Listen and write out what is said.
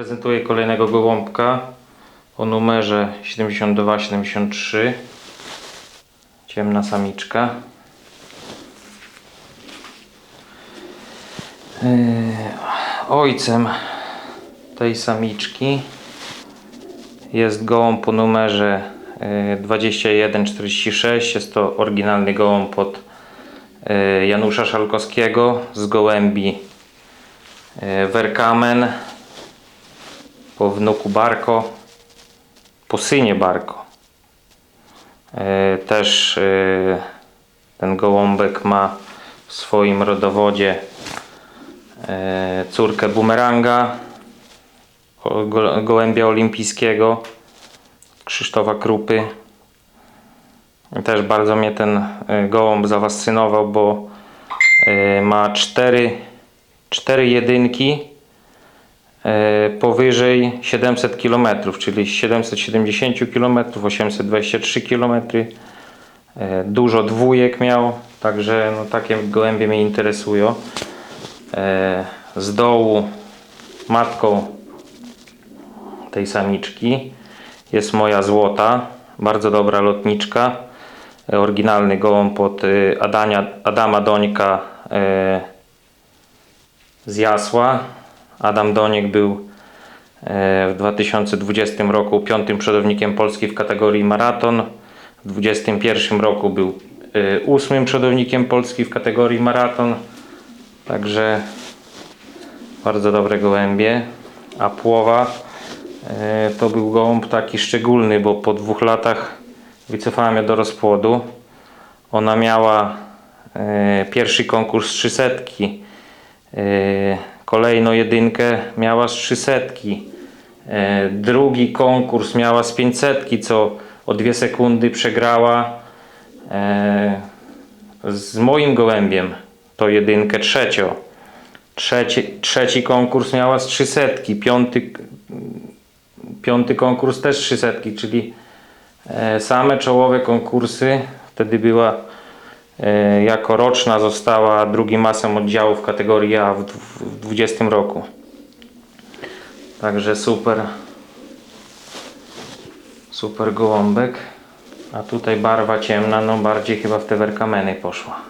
Prezentuję kolejnego gołąbka o numerze 7273. Ciemna samiczka. Yy, Ojcem tej samiczki jest gołąb o numerze yy, 2146. Jest to oryginalny gołąb od yy, Janusza Szalkowskiego z gołębi Werkamen po wnuku Barko, po synie Barko. E, Też e, ten gołąbek ma w swoim rodowodzie e, córkę bumeranga, gołębia olimpijskiego, Krzysztofa Krupy. Też bardzo mnie ten gołąb zafascynował, bo ma cztery, cztery jedynki powyżej 700 km, czyli 770 km, 823 km. E, Dużo dwójek miał, także no, takie gołębie mnie interesują. E, Z dołu matką tej samiczki jest moja złota, bardzo dobra lotniczka. E, Oryginalny gołąb od e, Adania, Adama Dońka e, z Jasła. Adam Doniek był e, w 2020 roku piątym przodownikiem Polski w kategorii maraton. W 2021 roku był e, ósmym przodownikiem Polski w kategorii maraton. Także bardzo dobre gołębie. A płowa e, to był gołąb taki szczególny, bo po dwóch latach wycofałem ją do rozpłodu. Ona miała pierwszy konkurs 300. Kolejno jedynkę miała z 300. E, Drugi konkurs miała z 500, co o 2 sekundy przegrała e, z moim gołębiem. To jedynkę trzecio. Trzeci, trzeci konkurs miała z 300. Piąty, piąty konkurs też 300, czyli e, same czołowe konkursy. Wtedy była jako roczna została drugim masem oddziału w kategorii A w dw- w 20 roku. Także super. Super gołąbek. A tutaj barwa ciemna, no bardziej chyba w te werkameny poszła.